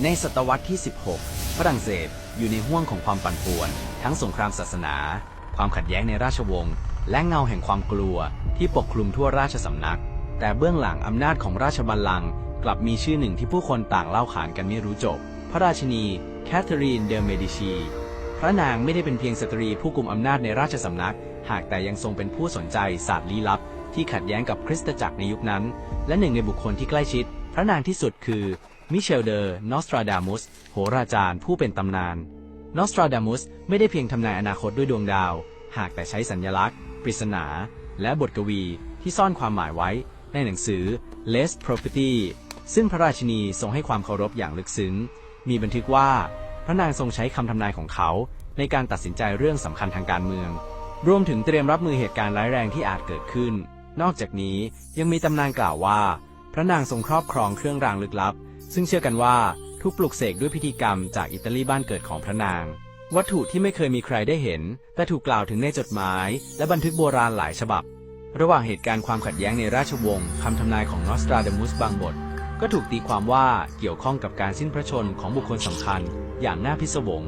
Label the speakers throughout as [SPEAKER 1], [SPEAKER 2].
[SPEAKER 1] ในศตวรรษที่ 16 ฝรั่งเศสอยู่ในห้วงของความปั่นป่วน ทั้งสงครามศาสนา ความขัดแย้งในราชวงศ์ และเงาแห่งความกลัวที่ปกคลุมทั่วราชสำนัก แต่เบื้องหลังอำนาจของราชบัลลังก์กลับมีชื่อหนึ่งที่ผู้คนต่างเล่าขานกันไม่รู้จบ พระราชินีแคทเธอรีนเดอเมดิชี พระนางไม่ได้เป็นเพียงสตรีผู้กุมอำนาจในราชสำนัก หากแต่ยังทรงเป็นผู้สนใจศาสตร์ลี้ลับ ที่ขัดแย้งกับคริสตจักรในยุคนั้น และหนึ่งในบุคคลที่ใกล้ชิด พระนางที่สุดคือ มิเชลเดอร์นอสตราดามุสโหราจารย์ผู้เป็นตำนาน นอสตราดามุสไม่ได้เพียงทำนายอนาคตด้วยดวงดาว หากแต่ใช้สัญญลักษณ์ ปริศนา และบทกวีที่ซ่อนความหมายไว้ ในหนังสือ Les Property ซึ่งพระราชินีทรงให้ความเคารพอย่างลึกซึ้ง มีบันทึกว่า พระนางทรงใช้คำทำนายของเขา ในการตัดสินใจเรื่องสำคัญทางการเมือง รวมถึงเตรียมรับมือเหตุการณ์ร้ายแรงที่อาจเกิดขึ้น นอกจากนี้ยังมีตำนานกล่าวว่า พระนางทรงครอบครองเครื่องรางลึกลับ ซึ่งเชื่อกันว่าถูกปลุกเสกด้วยพิธีกรรมจากอิตาลีบ้านเกิดของพระนาง วัตถุที่ไม่เคยมีใครได้เห็น แต่ถูกกล่าวถึงในจดหมาย และบันทึกโบราณหลายฉบับ ระหว่างเหตุการณ์ความขัดแย้งในราชวงศ์คำทำนายของนอสตราเดมุสบางบท ก็ถูกตีความว่าเกี่ยวข้องกับการสิ้นพระชนม์ของบุคคลสำคัญ อย่างน่าพิศวง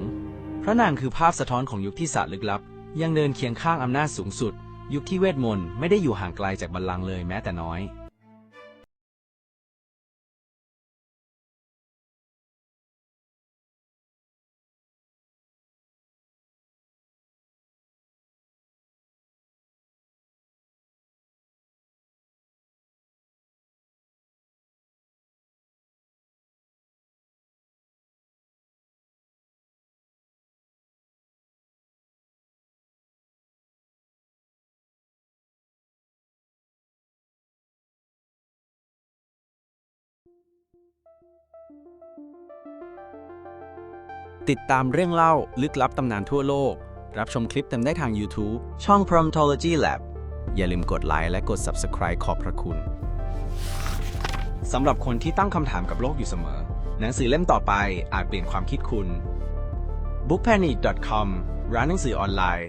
[SPEAKER 1] พระนางคือภาพสะท้อนของยุคที่ศาสตร์ลึกลับ ยังเดินเคียงข้างอำนาจสูงสุด ยุคที่เวทมนต์ไม่ได้อยู่ห่างไกลจากบัลลังก์เลยแม้แต่น้อย ติดตามเรื่องเล่าลึกลับตำนานทั่วโลก รับชมคลิปเต็มได้ทาง YouTube ช่อง Promptology Lab อย่าลืมกดไลค์และกด Subscribe ขอบพระคุณ สำหรับคนที่ตั้งคำถามกับโลกอยู่เสมอ หนังสือเล่มต่อไปอาจเปลี่ยนความคิดคุณ bookpanic.com ร้านหนังสือออนไลน์